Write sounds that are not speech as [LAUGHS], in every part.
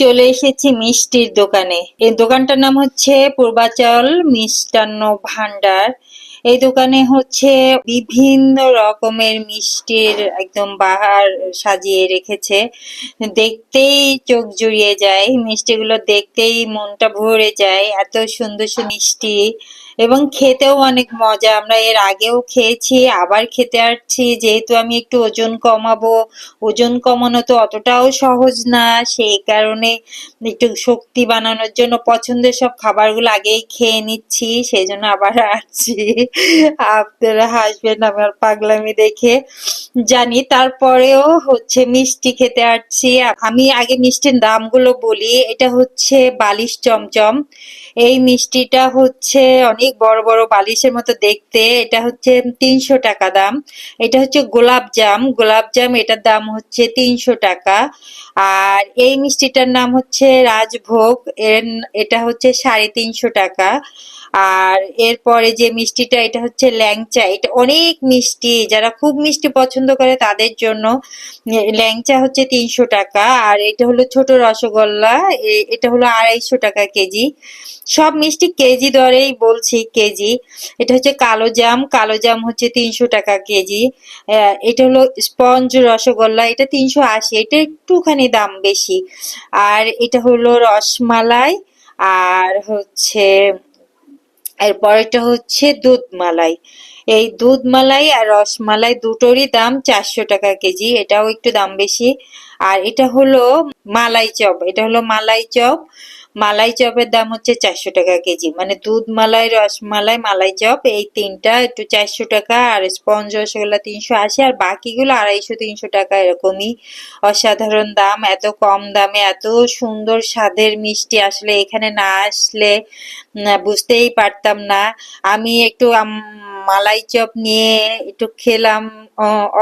চলে এসেছি মিষ্টির দোকানে। এই দোকানটার নাম হচ্ছে পূর্বাচল মিষ্টান্ন ভান্ডার এই দোকানে হচ্ছে বিভিন্ন রকমের মিষ্টির একদম বাহার সাজিয়ে রেখেছে। দেখতেই চোখ জুড়িয়ে যায়, মিষ্টিগুলো দেখতেই মনটা ভরে যায়, এত সুন্দর মিষ্টি। এবং খেতেও অনেক মজা, আমরা এর আগেও খেয়েছি, আবার খেতে আসছি। যেহেতু আমি একটু ওজন কমাবো, ওজন কমানো তো অতটাও সহজ না, সেই কারণে একটু শক্তি বানানোর জন্য পছন্দের সব খাবারগুলো আগেই খেয়ে নিচ্ছি সেই জন্য আবার আসছি। আপনারা হাসবেন আমার পাগলামি দেখে। জানি, তারপরেও হচ্ছে মিষ্টি খেতে আসছি। আমি আগে মিষ্টির দামগুলো বলি, এটা হচ্ছে বালিশ চমচম। এই মিষ্টিটা হচ্ছে অনেক বড় বড় বালিশের মতো দেখতে। এটা হচ্ছে তিনশো টাকা দাম। এটা হচ্ছে গোলাপ জাম। গোলাপ জাম, এটার দাম হচ্ছে তিনশো টাকা। আর এই মিষ্টিটার নাম হচ্ছে রাজভোগ। এর, এটা হচ্ছে সাড়ে তিনশো টাকা। আর এরপরে যে মিষ্টিটা, এটা হচ্ছে ল্যাংচা। এটা অনেক মিষ্টি। যারা খুব মিষ্টি পছন্দ করে, তাদের জন্য ল্যাংচা হচ্ছে তিনশো টাকা। আর এটা হলো ছোট রসগোল্লা। এটা হলো আড়াইশো টাকা কেজি। সব মিষ্টি কেজি দরেই বলছি কেজি। এটা হচ্ছে কালো জাম। কালো জাম হচ্ছে তিনশো টাকা কেজি। এটা হলো স্পঞ্জ রসগোল্লা। এটা তিনশো আশি। এটা একটুখানি দাম বেশি। আর এটা হলো রসমালাই। আর হচ্ছে এরপরেরটা হচ্ছে দুধ মালাই এই দুধ মালাই আর রসমালাই দুটোরই দাম চারশো টাকা কেজি, এটাও একটু দাম বেশি। আর এটা হলো মালাই চপ, এটা হলো মালাই চপ। মালাই চপের দাম হচ্ছে চারশো টাকা কেজি মানে দুধ মালাই রসমালাই মালাই চপ, এই তিনটা একটু চারশো টাকা, আর স্পঞ্জ রসগোল্লা তিনশো আশি, আর বাকিগুলো আড়াইশো, তিনশো টাকা এরকমই। অসাধারণ দাম, এত কম দামে, এত সুন্দর স্বাদের মিষ্টি, আসলে এখানে না আসলে বুঝতেই পারতাম না। আমি একটু মালাই চপ নিয়ে একটু খেলাম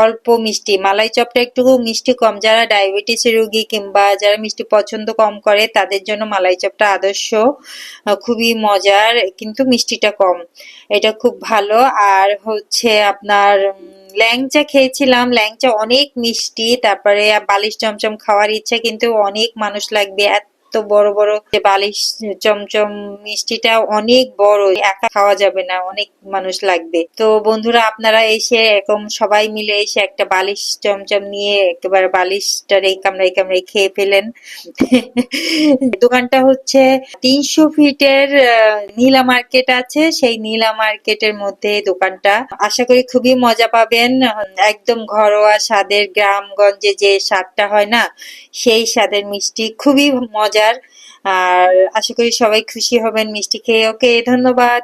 অল্প মিষ্টি। মালাই চপটা একটু মিষ্টি কম। যারা ডায়াবেটিস রোগী কিংবা যারা মিষ্টি পছন্দ কম করে, তাদের জন্য মালাই চপটা আদর্শ খুবই মজার, কিন্তু মিষ্টিটা কম। এটা খুব ভালো। আর হচ্ছে আপনার ল্যাংচা খেয়েছিলাম। ল্যাংচা অনেক মিষ্টি, তারপরে বালিশ চমচম খাওয়ার ইচ্ছা, কিন্তু অনেক মানুষ লাগবে এত বড় বড় যে বালিশ, চমচম মিষ্টিটা অনেক বড়। একা খাওয়া যাবে না, অনেক মানুষ লাগবে। তো বন্ধুরা, আপনারা এসে এরকম সবাই মিলে এসে একটা বালিশ চমচম নিয়ে একেবারে বালিশটা এই কামড়াই কামড়াই খেয়ে ফেলেন। [LAUGHS] দোকানটা হচ্ছে তিনশো ফিটের নীলা মার্কেট আছে। সেই নীলা মার্কেটের মধ্যে দোকানটা। আশা করি খুবই মজা পাবেন। একদম ঘরোয়া স্বাদের গ্রামগঞ্জে যে স্বাদটা হয় না, সেই স্বাদের মিষ্টি খুবই মজার আর আশা করি সবাই খুশি হবেন মিষ্টি খেয়ে। ওকে ধন্যবাদ।